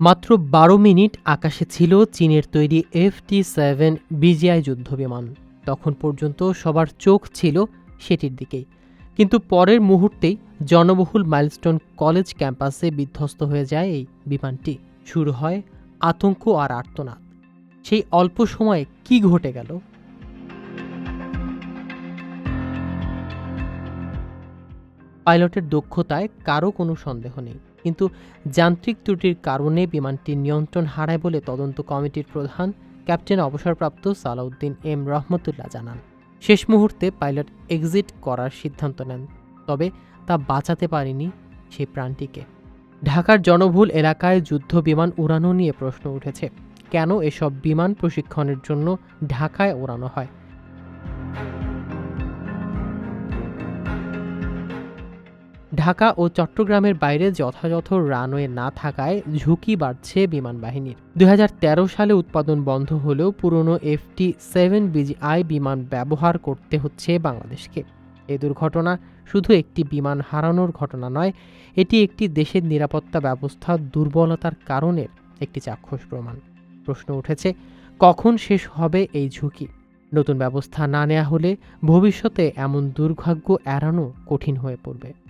মাত্র বারো মিনিট আকাশে ছিল চীনের তৈরি এফ টি সেভেন বিজিআই যুদ্ধবিমান। তখন পর্যন্ত সবার চোখ ছিল সেটির দিকেই কিন্তু পরের মুহূর্তেই জনবহুল মাইলস্টোন কলেজ ক্যাম্পাসে বিধ্বস্ত হয়ে যায় এই বিমানটি। শুরু হয় আতঙ্ক আর আর্তনাদ। সেই অল্প সময়ে কি ঘটে গেল? পাইলটের দক্ষতায় কারও কোনো সন্দেহ নেই। কিন্তু যান্ত্রিক ত্রুটির কারণে বিমানটি নিয়ন্ত্রণ হারায় বলে তদন্ত কমিটির প্রধান ক্যাপ্টেন অবসরপ্রাপ্ত সালাউদ্দিন এম রহমতুল্লাহ জানান। শেষ মুহূর্তে পাইলট এক্সিট করার সিদ্ধান্ত নেন, তবে তা বাঁচাতে পারেনি সেই প্রাণটিকে। ঢাকার জনবহুল এলাকায় যুদ্ধ বিমান উড়ানো নিয়ে প্রশ্ন উঠেছে, কেন এসব বিমান প্রশিক্ষণের জন্য ঢাকায় ওড়ানো হয়? ঢাকা ও চট্টগ্রামের বাইরে যথাযথ রানওয়ে না থাকায় ঝুঁকি বাড়ছে বিমান বাহিনীর দু হাজার তেরো সালে উৎপাদন বন্ধ হলেও পুরনো এফটি সেভেন বিজিআই বিমান ব্যবহার করতে হচ্ছে বাংলাদেশকে। এ দুর্ঘটনা শুধু একটি বিমান হারানোর ঘটনা নয়, এটি একটি দেশের নিরাপত্তা ব্যবস্থা দুর্বলতার কারণের একটি চাক্ষুষ প্রমাণ। প্রশ্ন উঠেছে, কখন শেষ হবে এই ঝুঁকি? নতুন ব্যবস্থা না নেওয়া হলে ভবিষ্যতে এমন দুর্ভাগ্য এড়ানো কঠিন হয়ে পড়বে।